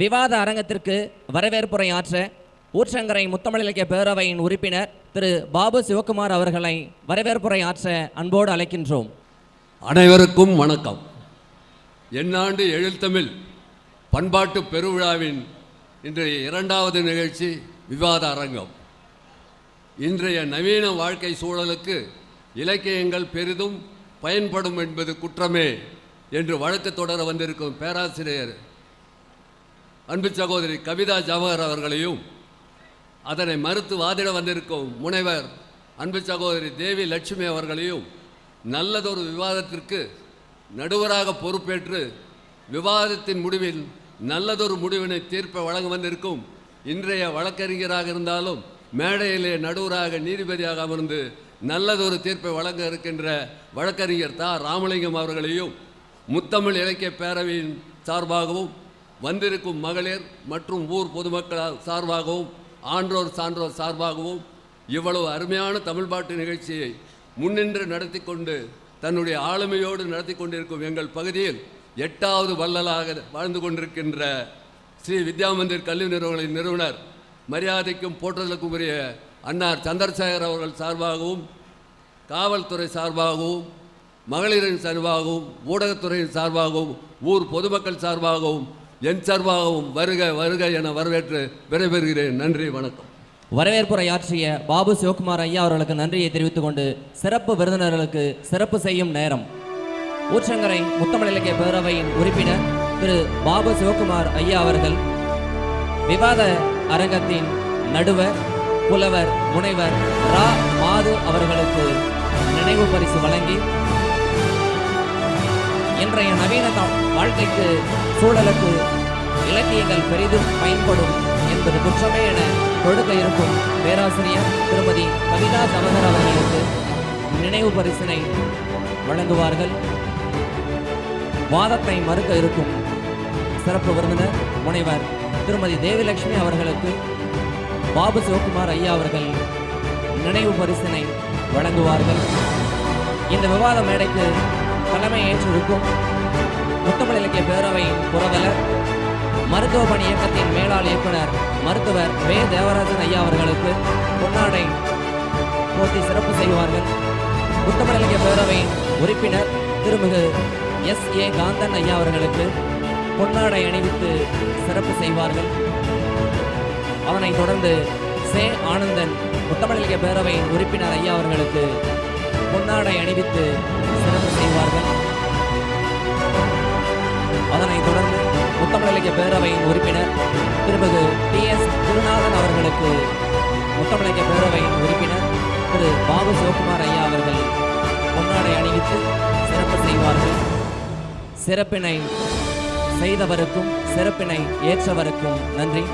விவாத அரங்கத்திற்கு வரவேற்புரை ஆற்ற ஊற்றங்கரை முத்தமிழ் இலக்கிய பேரவையின் உறுப்பினர் திரு பாபு சிவகுமார் அவர்களை வரவேற்புரை ஆற்ற அன்போடு அழைக்கின்றோம். அனைவருக்கும் வணக்கம். எண்ணாண்டு எழுத்தமிழ் பண்பாட்டு பெருவிழாவின் இன்றைய இரண்டாவது நிகழ்ச்சி விவாத அரங்கம். இன்றைய நவீன வாழ்க்கை சூழலுக்கு இலக்கியங்கள் பெரிதும் பயன்படும் என்பது குற்றமே என்று வழக்கு தொடர வந்திருக்கும் பேராசிரியர் அன்பு சகோதரி கவிதா ஜவஹர் அவர்களையும் அதனை மறுத்து வாதிட வந்திருக்கும் முனைவர் அன்பு சகோதரி தேவி லட்சுமி அவர்களையும் நல்லதொரு விவாதத்திற்கு நடுவராக பொறுப்பேற்று விவாதத்தின் முடிவில் நல்லதொரு முடிவினை தீர்ப்பை வழங்க வந்திருக்கும் இன்றைய வழக்கறிஞராக இருந்தாலும் மேடையிலே நடுவராக நீதிபதியாக அமர்ந்து நல்லதொரு தீர்ப்பை வழங்க இருக்கின்ற வழக்கறிஞர் தா. ராமலிங்கம் அவர்களையும் முத்தமிழ் இலக்கிய பேரவையின் சார்பாகவும் வந்திருக்கும் மகளிர் மற்றும் ஊர் பொதுமக்கள் சார்பாகவும் ஆன்றோர் சான்றோர் சார்பாகவும் இவ்வளவு அருமையான தமிழ் பாட்டு நிகழ்ச்சியை முன்னின்று நடத்தி கொண்டு தன்னுடைய ஆளுமையோடு நடத்தி கொண்டிருக்கும் எங்கள் பகுதியில் எட்டாவது வள்ளலாக வாழ்ந்து கொண்டிருக்கின்ற ஸ்ரீ வித்யாமந்திர் கல்வி நிறுவனங்களின் நிறுவனர் மரியாதைக்கும் போற்றுதலுக்கும் உரிய அன்னார் சந்திரசேகர் அவர்கள் சார்பாகவும் காவல்துறை சார்பாகவும் மகளிரின் சார்பாகவும் ஊடகத்துறையின் சார்பாகவும் ஊர் பொதுமக்கள் சார்பாகவும் என் சார்பாகவும் வருக வருக என வரவேற்று விடைபெறுகிறேன். நன்றி வணக்கம். வரவேற்புரை ஆற்றிய பாபு சிவகுமார் ஐயா அவர்களுக்கு நன்றியை தெரிவித்துக் கொண்டு சிறப்பு விருந்தினர்களுக்கு சிறப்பு செய்யும் நேரம். ஊற்றங்கரை முத்தமிழ் இலக்கிய பேரவையின் உறுப்பினர் திரு பாபு சிவகுமார் ஐயா அவர்கள் விவாத அரங்கத்தின் நடுவர் புலவர் முனைவர் ரா. மாது அவர்களுக்கு நினைவு பரிசு வழங்கி இன்றைய நவீன தா- வாழ்க்கைக்கு சூழலுக்கு இலக்கியங்கள் பெரிதும் பயன்படும் என்பது குற்றமே என கொடுக்க இருக்கும் பேராசிரியர் திருமதி கவிதா சமதர் அவர்களுக்கு நினைவு பரிசினை வழங்குவார்கள். வாதத்தை மறுக்க இருக்கும் சிறப்பு விருந்தினர் முனைவர் திருமதி தேவிலட்சுமி அவர்களுக்கு பாபு சிவகுமார் ஐயா அவர்கள் நினைவு பரிசினை வழங்குவார்கள். இந்த விவாத மேடைக்கு தலைமை ஏற்றிருக்கும் முத்தமிழ் இலக்கிய பேரவையின் புரவலர் மருத்துவ பணி இயக்கத்தின் மேலாள் இயக்குனர் மருத்துவர் வே. தேவராஜன் ஐயா அவர்களுக்கு பொன்னாடை போட்டி சிறப்பு செய்வார்கள். முத்தமிழ் இலக்கிய பேரவையின் உறுப்பினர் திருமிகு எஸ். ஏ. காந்தன் ஐயா அவர்களுக்கு பொன்னாடை அணிவித்து சிறப்பு செய்வார்கள். அதனைத் தொடர்ந்து சே. ஆனந்தன் முத்தமிழ் இலக்கிய பேரவையின் உறுப்பினர் ஐயா அவர்களுக்கு பொன்னாடை அணிவித்து சிறப்பு செய்வார்கள். முத்தமிழ் இலக்கிய பேரவையின் உறுப்பினர் திருமிகு டி எஸ் குருநாதன் அவர்களுக்கு முத்தமிழ் இலக்கிய பேரவையின் உறுப்பினர் திரு பாபு சிவகுமார் ஐயா அவர்கள் பொன்னாடை அணிவித்து சிறப்பு செய்வார்கள். சிறப்பினை செய்தவருக்கும் சிறப்பினை ஏற்றவருக்கும் நன்றி.